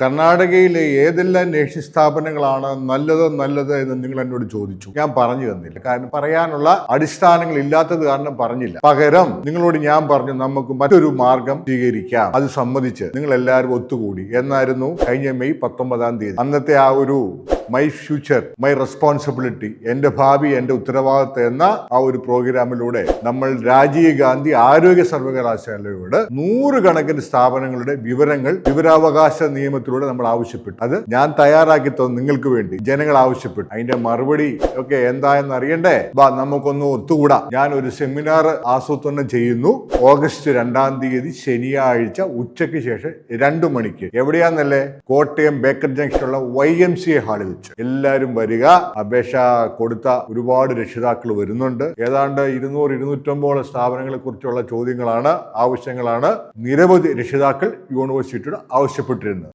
കർണാടകയിലെ ഏതെല്ലാം നേഴ്സിംഗ് സ്ഥാപനങ്ങളാണ് നല്ലത് നല്ലത് എന്ന് നിങ്ങൾ എന്നോട് ചോദിച്ചു? ഞാൻ പറഞ്ഞു തന്നില്ല. കാരണം പറയാനുള്ള അടിസ്ഥാനങ്ങൾ ഇല്ലാത്തത് കാരണം പറഞ്ഞില്ല. പകരം നിങ്ങളോട് ഞാൻ പറഞ്ഞു നമുക്ക് മറ്റൊരു മാർഗം സ്വീകരിക്കാം. അത് സമ്മതിച്ച് നിങ്ങൾ എല്ലാവരും ഒത്തുകൂടി. എന്നായിരുന്നു കഴിഞ്ഞ മെയ് പത്തൊമ്പതാം തീയതി. അന്നത്തെ ആ ഒരു മൈ ഫ്യൂച്ചർ മൈ റെസ്പോൺസിബിലിറ്റി എന്റെ ഭാവി എന്റെ ഉത്തരവാദിത്തം എന്ന ആ ഒരു പ്രോഗ്രാമിലൂടെ നമ്മൾ രാജീവ് ഗാന്ധി ആരോഗ്യ സർവകലാശാലയോട് നൂറുകണക്കിന് സ്ഥാപനങ്ങളുടെ വിവരങ്ങൾ വിവരാവകാശ നിയമത്തിലൂടെ നമ്മൾ ആവശ്യപ്പെട്ടു. അത് ഞാൻ തയ്യാറാക്കി തന്നു നിങ്ങൾക്ക് വേണ്ടി. ജനങ്ങൾ ആവശ്യപ്പെട്ടു. അതിന്റെ മറുപടി ഒക്കെ എന്തായെന്ന് അറിയണ്ടേ? വാ നമുക്കൊന്ന് ഒത്തുകൂടാ. ഞാൻ ഒരു സെമിനാർ ആസൂത്രണം ചെയ്യുന്നു. ഓഗസ്റ്റ് രണ്ടാം തീയതി ശനിയാഴ്ച ഉച്ചയ്ക്ക് ശേഷം രണ്ടു മണിക്ക്. എവിടെയാന്നല്ലേ? കോട്ടയം ബേക്കർ ജംഗ്ഷനുള്ള വൈ എം സി എ ഹാളിൽ. വെച്ച് എല്ലാവരും വരിക അപേക്ഷ കൊടുത്ത ഒരുപാട് രക്ഷിതാക്കൾ വരുന്നുണ്ട്. ഏതാണ്ട് ഇരുന്നൂറ് ഇരുന്നൂറ്റമ്പതോളം സ്ഥാപനങ്ങളെ കുറിച്ചുള്ള ചോദ്യങ്ങളാണ് ആവശ്യങ്ങളാണ് നിരവധി രക്ഷിതാക്കൾ യൂണിവേഴ്സിറ്റിയോട് ആവശ്യപ്പെട്ടിരുന്നത്.